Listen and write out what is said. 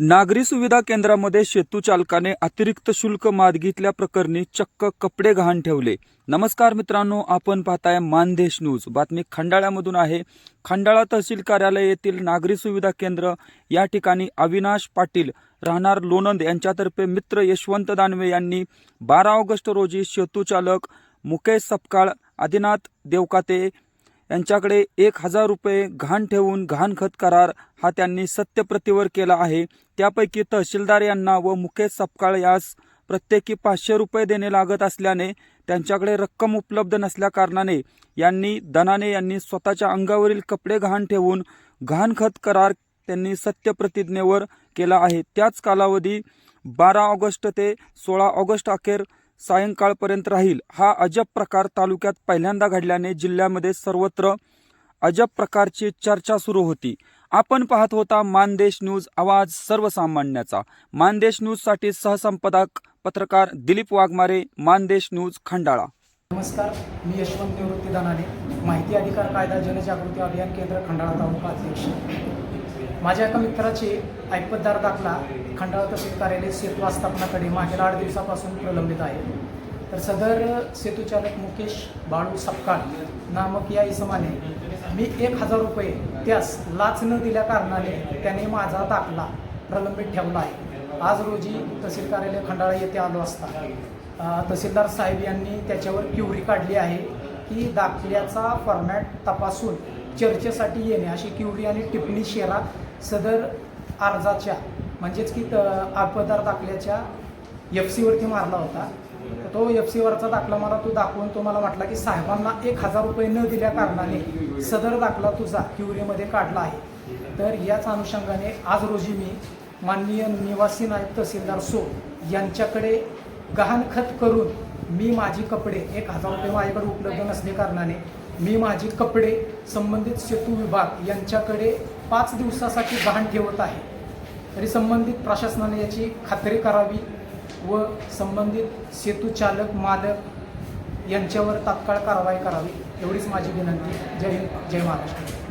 नागरी सुविधा केंद्रामध्ये शेतू चालकाने अतिरिक्त शुल्क मागितल्या प्रकरणी चक्क कपडे गहाण ठेवले. नमस्कार मित्रांनो आपण पाहताय मानदेश न्यूज. बातमी खंडाळ्यामधून आहे. खंडाळा तहसील कार्यालय येथील नागरी सुविधा केंद्र या ठिकाणी अविनाश पाटील राहणार लोणंद यांच्यातर्फे मित्र यशवंत दानवे यांनी बारा ऑगस्ट रोजी शेतू चालक मुकेश सपकाळ आदिनाथ देवकाते यांच्याकडे एक हजार रुपये घाण ठेवून घाणखत करार हा त्यांनी सत्यप्रतीवर केला आहे. त्यापैकी तहसीलदार यांना व मुकेश सपकाळ यास प्रत्येकी पाचशे रुपये देणे लागत असल्याने त्यांच्याकडे रक्कम उपलब्ध नसल्याकारणाने यांनी दनाने यांनी स्वतःच्या अंगावरील कपडे घाण ठेवून घाणखत करार त्यांनी सत्यप्रतिज्ञेवर केला आहे. त्याच कालावधी बारा ऑगस्ट ते सोळा ऑगस्ट अखेर सायंकाळपर्यंत राहील. हा अजब प्रकार तालुक्यात पहिल्यांदा घडल्याने जिल्ह्यामध्ये सर्वत्र अजब प्रकारची चर्चा सुरू होती. आपण पाहत होता मानदेश न्यूज आवाज सर्वसामान्याचा. मानदेश न्यूजसाठी सहसंपादक पत्रकार दिलीप वाघमारे मानदेश न्यूज खंडाळा. नमस्कार मी यशवंत निवृत्ती दानाने माहिती अधिकार कायदा जनजागृती अभियान केंद्र खंडाळा तालुका अध्यक्ष. माझ्या एका मित्राचे ऐपतदार दाखला खंडाळा तहसील कार्यालय सेतू आस्थापनाकडे मागील आठ दिवसापासून प्रलंबित आहे. तर सदर सेतूचालक मुकेश बाळू सपकाळ नामक या इसमाने मी एक हजार रुपये त्यास लाच न दिल्या कारणाने त्याने माझा दाखला प्रलंबित ठेवला आहे. आज रोजी तहसील कार्यालय खंडाळा येथे आलो असता. तहसीलदार साहेब यांनी त्याच्यावर क्युरी काढली आहे की दाखल्याचा फॉर्मॅट तपासून चर्चेसाठी येणे अशी क्युरी आणि टिप्पणी शेरा सदर अर्जाच्या म्हणजेच की त आपदार दाखल्याच्या एफ सीवरती मारला होता. तो एफ सीवरचा दाखला मला तू दाखवून तो मला म्हटला की साहेबांना एक हजार रुपये न दिल्या कारणाने सदर दाखला तुझा क्युरीमध्ये काढला आहे. तर याच अनुषंगाने आज रोजी मी माननीय निवासी नायब तहसीलदार सो यांच्याकडे गहाणखत करून मी माझी कपडे एक हजार रुपये माझ्याकडे उपलब्ध नसले कारणाने मी माझे कपडे संबंधित सेतू विभाग यांच्याकडे पाच दिवसासाठी गहाण ठेवत आहे. तरी संबंधित प्रशासनाने याची खात्री करावी व संबंधित सेतू चालक मालक यांच्यावर तात्काळ कारवाई करावी एवढीच माझी विनंती. जय हिंद जय महाराष्ट्र.